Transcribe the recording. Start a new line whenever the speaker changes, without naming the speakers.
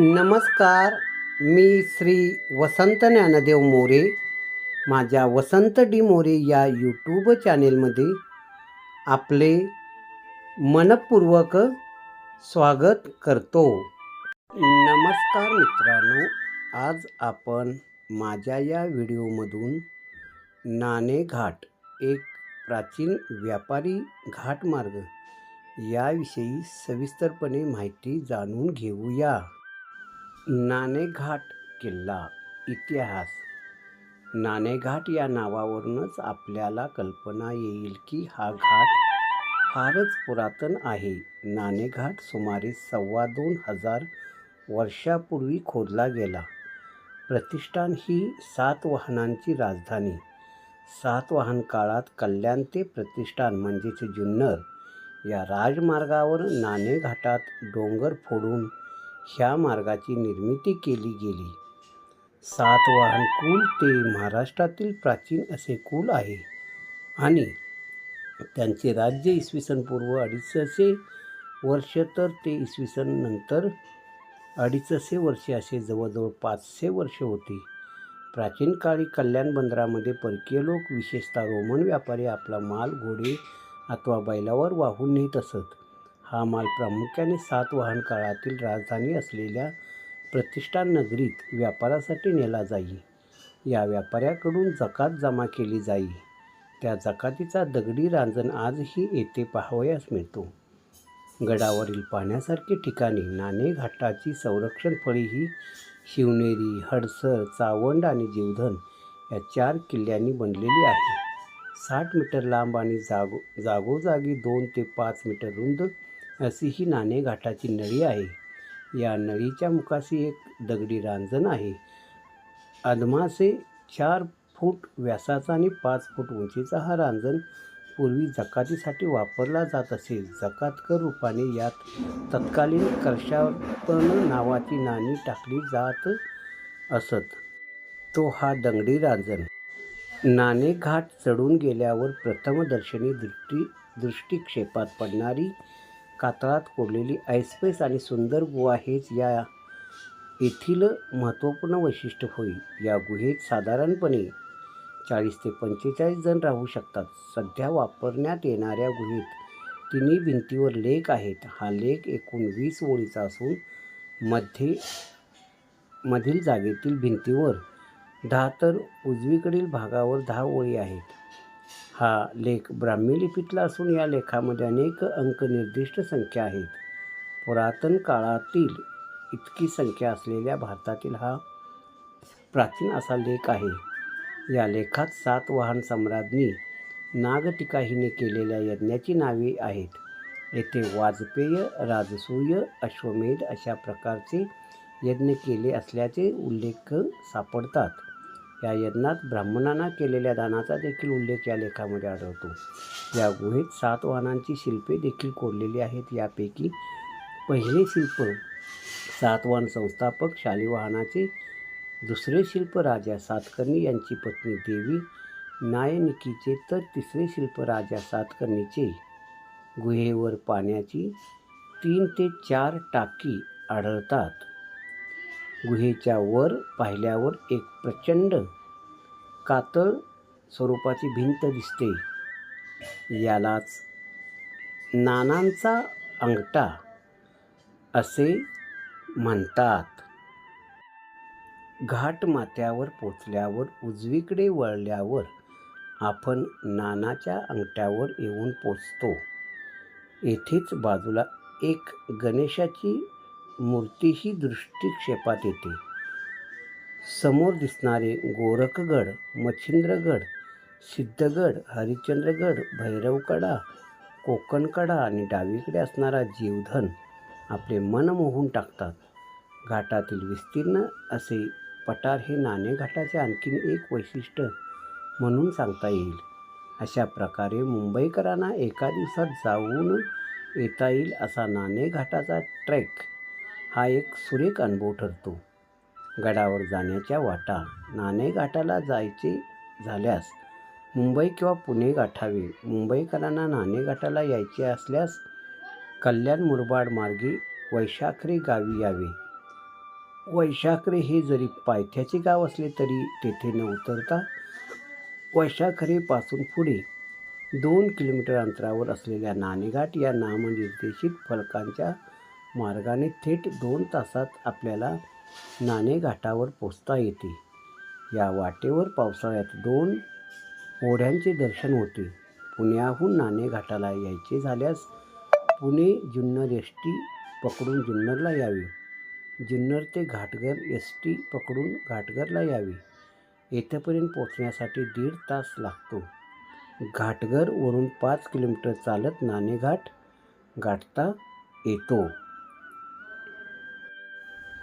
नमस्कार मी श्री वसंत ज्ञानदेव मोरे. माझ्या वसंत डी मोरे या यूट्यूब चॅनेलमध्ये आपले मनपूर्वक स्वागत करतो. नमस्कार मित्रांनो आज आपण माझ्या या व्हिडिओमधून नाणे घाट एक प्राचीन व्यापारी घाटमार्ग याविषयी सविस्तरपणे माहिती जाणून घेऊया. नाणेघाट किल्ला इतिहास. नाणेघाट या नावावरूनच आपल्याला कल्पना येईल की हा घाट फारच पुरातन आहे. नाणेघाट सुमारे सव्वा दोन हजार वर्षापूर्वी खोदला गेला. प्रतिष्ठान ही सातवाहनांची राजधानी. सातवाहन काळात कल्याण ते प्रतिष्ठान म्हणजेच जुन्नर या राजमार्गावर नाणेघाटात डोंगर फोडून ह्या मार्गाची निर्मिती केली गेली. सातवाहन कुल ते महाराष्ट्रातील प्राचीन असे कुल आहे. आणि त्यांचे राज्य इसवी सन पूर्व अडीचशे वर्ष तर ते इसवी सन नंतर अडीचशे वर्षे असे जवळजवळ पाचशे वर्ष होती. प्राचीन काळी कल्याण बंदरामध्ये परकीय लोक विशेषतः रोमन व्यापारी आपला माल घोडे अथवा बैलावर वाहून नेत असत. हा माल प्रामुख्याने सातवाहन काळातील राजधानी असलेल्या प्रतिष्ठान नगरीत व्यापारासाठी नेला जाई. या व्यापाऱ्याकडून जकात जमा केली जाई. त्या जकातीचा दगडी रांजण आजही येथे पाहावयास मिळतो. गडावरील पाण्यासारखी ठिकाणी नाणे घाटाची संरक्षण फळी ही शिवनेरी हडसर चावंड आणि जीवधन या चार किल्ल्यांनी बनलेली आहे. साठ मीटर लांब आणि जागो जागोजागी दोन ते पाच मीटर रुंद अशी ही नाणेघाटाची नळी आहे. या नळीच्या मुखाशी एक दगडी रांजण आहे. अदमासे चार फूट व्यासाचा आणि पाच फूट उंचीचा हा रांजण पूर्वी जकातीसाठी वापरला जात असे. जकातकर रूपाने यात तत्कालीन कर्षापण नावाची नाणी टाकली जात असत. तो हा दगडी रांजण. नाणेघाट चढून गेल्यावर प्रथमदर्शनी दृष्टी दृष्टिक्षेपात पडणारी कातळात कोरलेली ऐसपैस आणि सुंदर गुहा हेच या येथील महत्त्वपूर्ण वैशिष्ट्य होईल. या गुहेत साधारणपणे चाळीस ते पंचेचाळीस जण राहू शकतात. सध्या वापरण्यात येणाऱ्या गुहेत तिन्ही भिंतीवर लेख आहेत. हा लेख एकूण वीस ओळीचा असून मध्ये मधील जागेतील भिंतीवर दहा तर उजवीकडील भागावर दहा ओळी आहेत. हा लेख ब्राह्मी लिपीतला असून या लेखामध्ये अनेक अंक निर्दिष्ट संख्या आहेत. पुरातन काळातील इतकी संख्या असलेल्या भारतातील हा प्राचीन असा लेख आहे. या लेखात सातवाहन सम्राज्ञी नागटिका हिने केलेल्या यज्ञाची नावे आहेत. येथे वाजपेय राजसूय अश्वमेध अशा प्रकारचे यज्ञ केले असल्याचे उल्लेख सापडतात. या यज्ञात ब्राह्मणांना केलेल्या दानाचा देखील उल्लेख या लेखामध्ये आढळतो. या गुहेत सात वाहनांची शिल्पे देखील कोरलेली आहेत. यापैकी पहिले शिल्प सातवाहन संस्थापक शालिवाहनाचे दुसरे शिल्प राजा सातकर्णी यांची पत्नी देवी नायनिकीचे तर तिसरे शिल्प राजा सातकर्णीचे. गुहेवर पाण्याची तीन ते चार टाकी आढळतात. गुहेच्या वर पाहिल्यावर एक प्रचंड कातळ स्वरूपाची भिंत दिसते. यालाच नानांचा अंगठा असे म्हणतात. घाट माथ्यावर पोचल्यावर उजवीकडे वळल्यावर आपण नानाच्या अंगठ्यावर येऊन पोचतो. येथेच बाजूला एक गणेशाची मूर्तीही दृष्टिक्षेपात येते. समोर दिसणारे गोरखगड मच्छिंद्रगड सिद्धगड हरिश्चंद्रगड भैरवकडा कोकणकडा आणि डावीकडे असणारा जीवधन आपले मन मोहून टाकतात. घाटातील विस्तीर्ण असे पठार हे नाणेघाटाचे आणखीन एक वैशिष्ट्य म्हणून सांगता येईल. अशा प्रकारे मुंबईकरांना एका दिवसात जाऊन येता येईल असा नाणेघाटाचा ट्रेक. हा एक सुरेख अनुभव ठरतो. गडावर जाण्याच्या वाटा नाणेघाटाला जायचे झाल्यास मुंबई किंवा पुणे गाठावे. मुंबईकरांना नाणेघाटाला यायचे असल्यास कल्याण मुरबाड मार्गे वैशाखरे गावी यावे. वैशाखरे हे जरी पायथ्याचे गाव असले तरी तेथे न उतरता वैशाखरेपासून पुढे दोन किलोमीटर अंतरावर असलेल्या नाणेघाट या नामनिर्देशित फलकांच्या मार्गाने थेट दोन तासात आपल्याला नाणेघाटावर पोचता येते. या वाटेवर पावसाळ्यात दोन ओढ्यांचे दर्शन होते. पुण्याहून नाणेघाटाला यायचे झाल्यास पुणे जुन्नर एस टी पकडून जुन्नरला यावे. जुन्नर ते घाटघर एस टी पकडून घाटघरला यावे. येथेपर्यंत पोचण्यासाठी दीड तास लागतो. घाटघरवरून पाच किलोमीटर चालत नाणेघाट गाठता येतो.